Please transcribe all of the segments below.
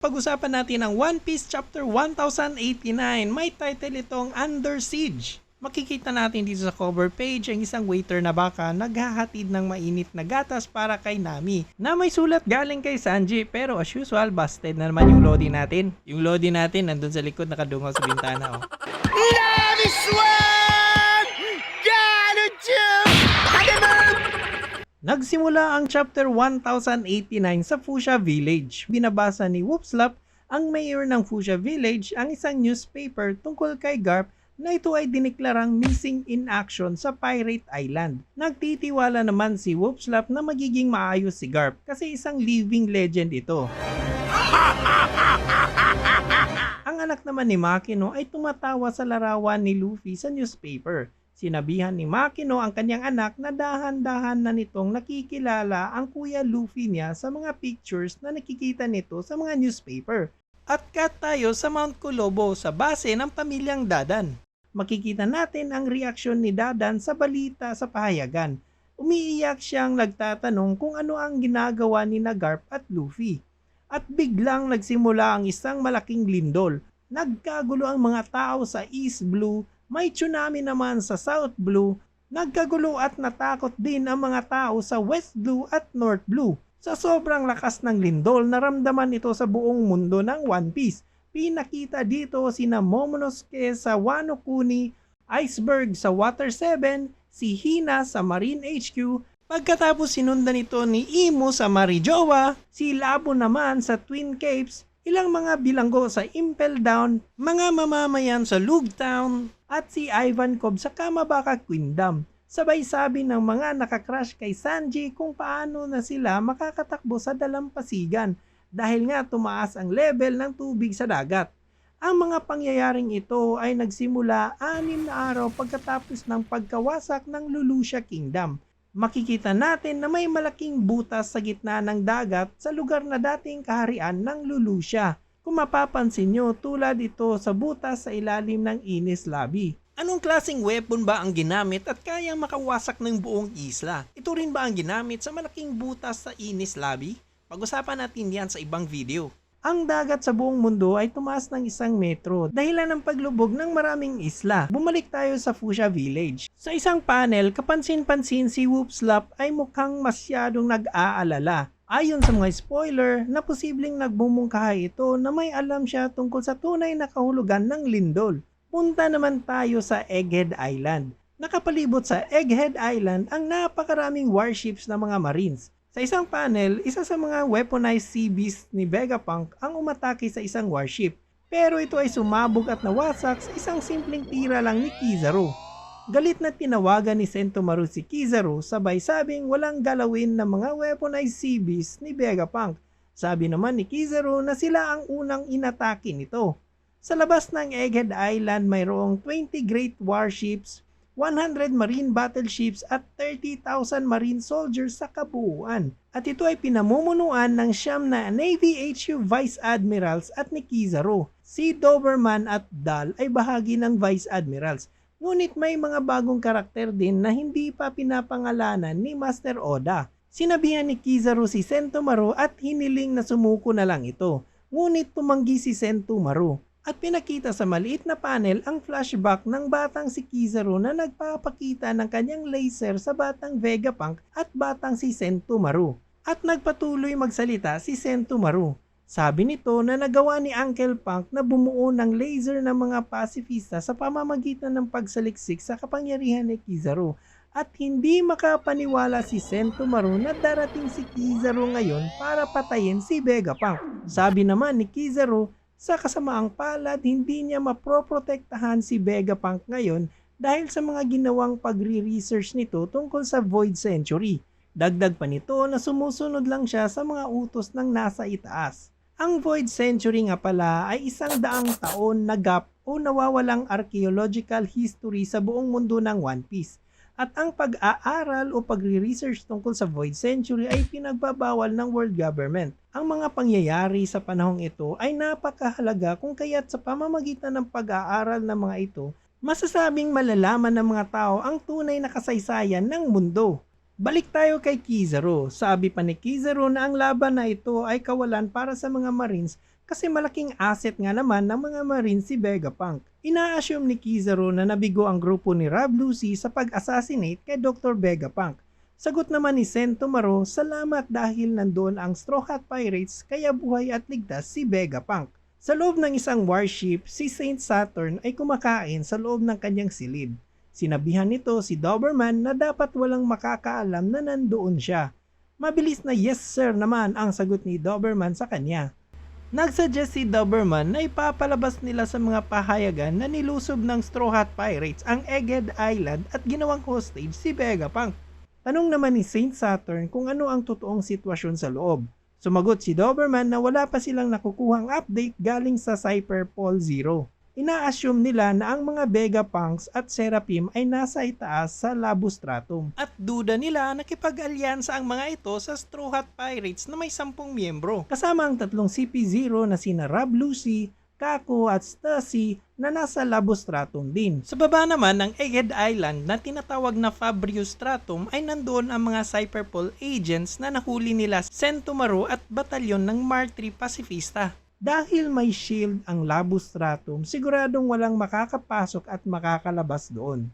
Pag-usapan natin ang One Piece Chapter 1089. May title itong Under Siege. Makikita natin dito sa cover page ang isang waiter na baka naghahatid ng mainit na gatas para kay Nami na may sulat galing kay Sanji pero as usual busted na naman yung Lodi natin. Yung Lodi natin nandun sa likod nakadungaw sa bintana oh. Nagsimula ang chapter 1089 sa Fuchsia Village. Binabasa ni Whoopslap, ang mayor ng Fuchsia Village, ang isang newspaper tungkol kay Garp na ito ay diniklarang missing in action sa Pirate Island. Nagtitiwala naman si Whoopslap na magiging maayos si Garp kasi isang living legend ito. Ang anak naman ni Makino ay tumatawa sa larawan ni Luffy sa newspaper. Sinabihan ni Makino ang kanyang anak na dahan-dahan na nitong nakikilala ang kuya Luffy niya sa mga pictures na nakikita nito sa mga newspaper. At cut tayo sa Mount Kulobo sa base ng pamilyang Dadan. Makikita natin ang reaksyon ni Dadan sa balita sa pahayagan. Umiiyak siyang nagtatanong kung ano ang ginagawa ni Nagarp at Luffy. At biglang nagsimula ang isang malaking lindol. Nagkagulo ang mga tao sa East Blue may tsunami naman sa South Blue, nagkagulo at natakot din ang mga tao sa West Blue at North Blue. Sa sobrang lakas ng lindol, naramdaman ito sa buong mundo ng One Piece. Pinakita dito sina Momonosuke sa Wano Kuni, Iceberg sa Water 7, si Hina sa Marine HQ, pagkatapos sinundan ito ni Imo sa Marijoa, si Labo naman sa Twin Capes, ilang mga bilanggo sa Impel Down, mga mamamayan sa Lugtown, at si Ivan Cobb sa Kamabaka Queendom. Sabay sabi ng mga nakakrush kay Sanji kung paano na sila makakatakbo sa dalampasigan dahil nga tumaas ang level ng tubig sa dagat. Ang mga pangyayaring ito ay nagsimula anim na araw pagkatapos ng pagkawasak ng Lulusha Kingdom. Makikita natin na may malaking butas sa gitna ng dagat sa lugar na dating kaharian ng Lulusha. Kung mapapansin nyo, tulad ito sa butas sa ilalim ng Inis Lobby. Anong klaseng weapon ba ang ginamit at kayang makawasak ng buong isla? Ito rin ba ang ginamit sa malaking butas sa Inis Lobby? Pag-usapan natin yan sa ibang video. Ang dagat sa buong mundo ay tumaas ng isang metro dahilan ng paglubog ng maraming isla. Bumalik tayo sa Fuchsia Village. Sa isang panel, kapansin-pansin si Whoopslap ay mukhang masyadong nag-aalala. Ayon sa mga spoiler na posibleng nagbumungkahay ito na may alam siya tungkol sa tunay na kahulugan ng lindol. Punta naman tayo sa Egghead Island. Nakapalibot sa Egghead Island ang napakaraming warships ng mga marines. Sa isang panel, isa sa mga weaponized sea beasts ni Vegapunk ang umatake sa isang warship. Pero ito ay sumabog at nawasak sa isang simpleng tira lang ni Kizaru. Galit na tinawagan ni Sentomaru si Kizaru sabay sabing walang galawin ng mga weaponized beasts ni Vegapunk. Sabi naman ni Kizaru na sila ang unang inatake nito. Sa labas ng Egghead Island mayroong 20 great warships, 100 marine battleships at 30,000 marine soldiers sa kabuuan. At ito ay pinamumunuan ng siyam na Navy HQ Vice Admirals at ni Kizaru. Si Doberman at Dal ay bahagi ng Vice Admirals. Ngunit may mga bagong karakter din na hindi pa pinapangalanan ni Master Oda. Sinabihan ni Kizaru si Sentomaru at hiniling na sumuko na lang ito. Ngunit tumanggi si Sentomaru at pinakita sa maliit na panel ang flashback ng batang si Kizaru na nagpapakita ng kanyang laser sa batang Vegapunk at batang si Sentomaru. At nagpatuloy magsalita si Sentomaru. Sabi nito na nagawa ni Uncle Punk na bumuo ng laser ng mga pasifista sa pamamagitan ng pagsaliksik sa kapangyarihan ni Kizaru at hindi makapaniwala si Sentomaru na darating si Kizaru ngayon para patayin si Vegapunk. Sabi naman ni Kizaru sa kasamaang palad hindi niya maproprotektahan si Vegapunk ngayon dahil sa mga ginawang pagre-research nito tungkol sa Void Century. Dagdag pa nito na sumusunod lang siya sa mga utos ng nasa itaas. Ang Void Century nga pala ay isang daang taon na gap o nawawalang archaeological history sa buong mundo ng One Piece. At ang pag-aaral o pagre-research tungkol sa Void Century ay pinagbabawal ng world government. Ang mga pangyayari sa panahong ito ay napakahalaga kung kaya't sa pamamagitan ng pag-aaral ng mga ito, masasabing malalaman ng mga tao ang tunay na kasaysayan ng mundo. Balik tayo kay Kizaru. Sabi pa ni Kizaru na ang laban na ito ay kawalan para sa mga Marines kasi malaking asset nga naman ng mga Marines si Vegapunk. Ina-assume ni Kizaru na nabigo ang grupo ni Rob Lucy sa pag-assassinate kay Dr. Vegapunk. Sagot naman ni Sen Tomaro, salamat dahil nandoon ang Straw Hat Pirates kaya buhay at ligtas si Vegapunk. Sa loob ng isang warship, si Saint Saturn ay kumakain sa loob ng kanyang silid. Sinabihan nito si Doberman na dapat walang makakaalam na nandoon siya. Mabilis na yes sir naman ang sagot ni Doberman sa kanya. Nagsuggest si Doberman na ipapalabas nila sa mga pahayagan na nilusob ng Straw Hat Pirates ang Egghead Island at ginawang hostage si Vegapunk. Tanong naman ni Saint Saturn kung ano ang totoong sitwasyon sa loob. Sumagot si Doberman na wala pa silang nakukuhang update galing sa Cyper Pol Zero. Ina-assume nila na ang mga Vegapunks at Seraphim ay nasa itaas sa Labustratum. At duda nila nakipag-alyansa ang mga ito sa Straw Hat Pirates na may sampung miyembro. Kasama ang tatlong CP0 na sina Rob Lucy, Kako at Stasi na nasa Labustratum din. Sa baba naman ng Egghead Island na tinatawag na Fabrio Stratum ay nandoon ang mga Cyperpol agents na nahuli nila Sentomaro at batalyon ng Martri Pacifista. Dahil may shield ang Labustratum, siguradong walang makakapasok at makakalabas doon.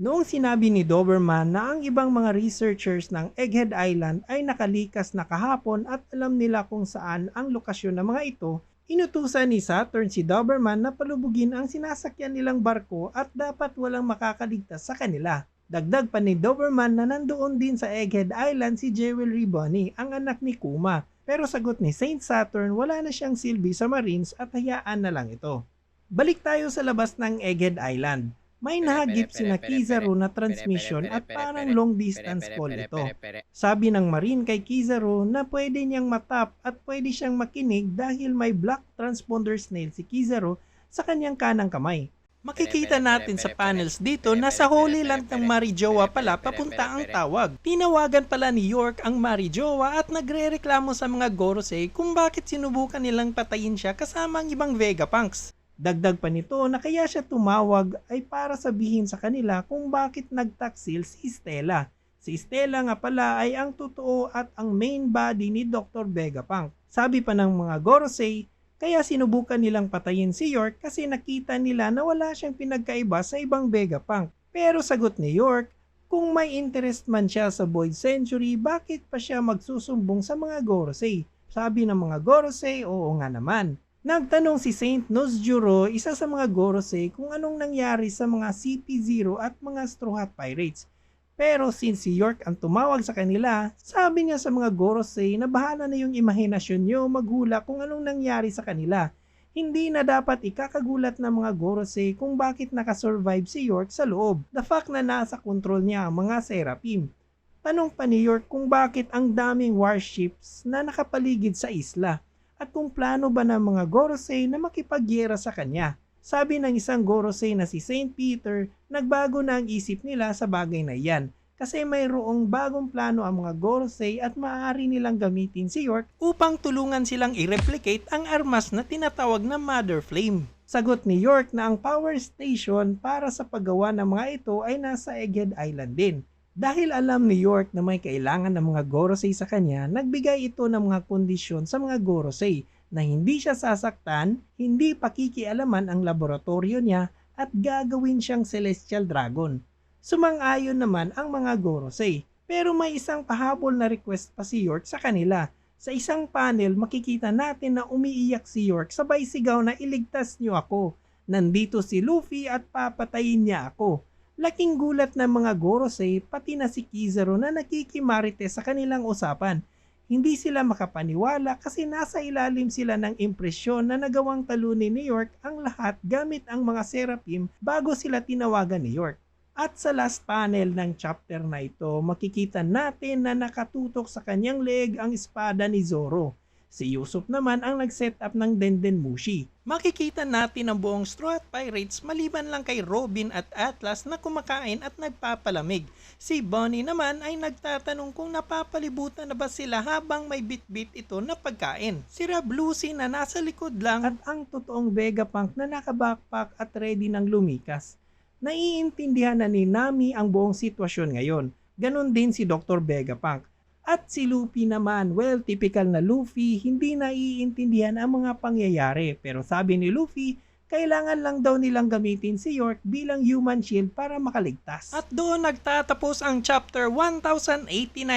Noong sinabi ni Doberman na ang ibang mga researchers ng Egghead Island ay nakalikas na kahapon at alam nila kung saan ang lokasyon ng mga ito, inutusan ni Saturn si Doberman na palubugin ang sinasakyan nilang barko at dapat walang makakaligtas sa kanila. Dagdag pa ni Doberman na nandoon din sa Egghead Island si Jewelry Bunny, ang anak ni Kuma. Pero sagot ni Saint Saturn, wala na siyang silbi sa Marines at hayaan na lang ito. Balik tayo sa labas ng Egghead Island. May nahagip si Kizaru na transmission at parang long distance call ito. Sabi ng Marine kay Kizaru na pwede niyang matap at pwede siyang makinig dahil may black transponder snail si Kizaru sa kanyang kanang kamay. Makikita natin sa panels dito na sa Holy Land ng Marijoa pala papunta ang tawag. Tinawagan pala ni York ang Marijoa at nagrereklamo sa mga Gorosei kung bakit sinubukan nilang patayin siya kasama ang ibang Vegapunks. Dagdag pa nito na kaya siya tumawag ay para sabihin sa kanila kung bakit nagtaksil si Stella. Si Stella nga pala ay ang totoo at ang main body ni Dr. Vegapunk. Sabi pa ng mga Gorosei, kaya sinubukan nilang patayin si York kasi nakita nila na wala siyang pinagkaiba sa ibang Vegapunk. Pero sagot ni York, kung may interest man siya sa Void Century, bakit pa siya magsusumbong sa mga Gorosei? Sabi ng mga Gorosei, oo nga naman. Nagtanong si Saint Nosjuro, isa sa mga Gorosei, kung anong nangyari sa mga CP0 at mga Straw Hat Pirates. Pero since si York ang tumawag sa kanila, sabi niya sa mga Gorosei na bahala na yung imahinasyon nyo maghula kung anong nangyari sa kanila. Hindi na dapat ikakagulat ng mga Gorosei kung bakit nakasurvive si York sa loob. The fact na nasa kontrol niya ang mga Seraphim. Tanong pa ni York kung bakit ang daming warships na nakapaligid sa isla at kung plano ba ng mga Gorosei na makipagyera sa kanya. Sabi ng isang Gorosei na si St. Peter, nagbago na ang isip nila sa bagay na iyan kasi mayroong bagong plano ang mga Gorosei at maaari nilang gamitin si York upang tulungan silang i-replicate ang armas na tinatawag na Mother Flame. Sagot ni York na ang power station para sa paggawa ng mga ito ay nasa Egghead Island din. Dahil alam ni York na may kailangan ng mga Gorosei sa kanya, nagbigay ito ng mga kondisyon sa mga Gorosei na hindi siya sasaktan, hindi pakikialaman ang laboratorio niya at gagawin siyang Celestial Dragon. Sumang-ayon naman ang mga Gorosei. Pero may isang pahabol na request pa si York sa kanila. Sa isang panel, makikita natin na umiiyak si York sabay sigaw na iligtas niyo ako. Nandito si Luffy at papatayin niya ako. Laking gulat ng mga Gorosei pati na si Kizaru na nakikimarite sa kanilang usapan. Hindi sila makapaniwala kasi nasa ilalim sila ng impresyon na nagawang talunin ni York ang lahat gamit ang mga Seraphim bago sila tinawagan ni York. At sa last panel ng chapter na ito, makikita natin na nakatutok sa kanyang leg ang espada ni Zoro. Si Yusuf naman ang nag-set up ng Denden Mushi. Makikita natin ang buong Straw Hat Pirates maliban lang kay Robin at Atlas na kumakain at nagpapalamig. Si Bonnie naman ay nagtatanong kung napapalibutan na ba sila habang may bit-bit ito na pagkain. Si Rob Lucy na nasa likod lang at ang totoong Vegapunk na nakabackpack at ready ng lumikas. Naiintindihan na ni Nami ang buong sitwasyon ngayon. Ganon din si Dr. Vegapunk. At si Luffy naman, well, typical na Luffy, hindi naiintindihan ang mga pangyayari. Pero sabi ni Luffy, kailangan lang daw nilang gamitin si York bilang human shield para makaligtas. At doon nagtatapos ang chapter 1089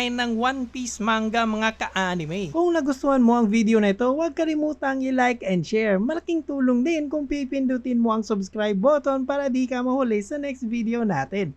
ng One Piece manga mga ka-anime. Kung nagustuhan mo ang video na ito, huwag kalimutang i-like and share. Malaking tulong din kung pipindutin mo ang subscribe button para di ka mahuli sa next video natin.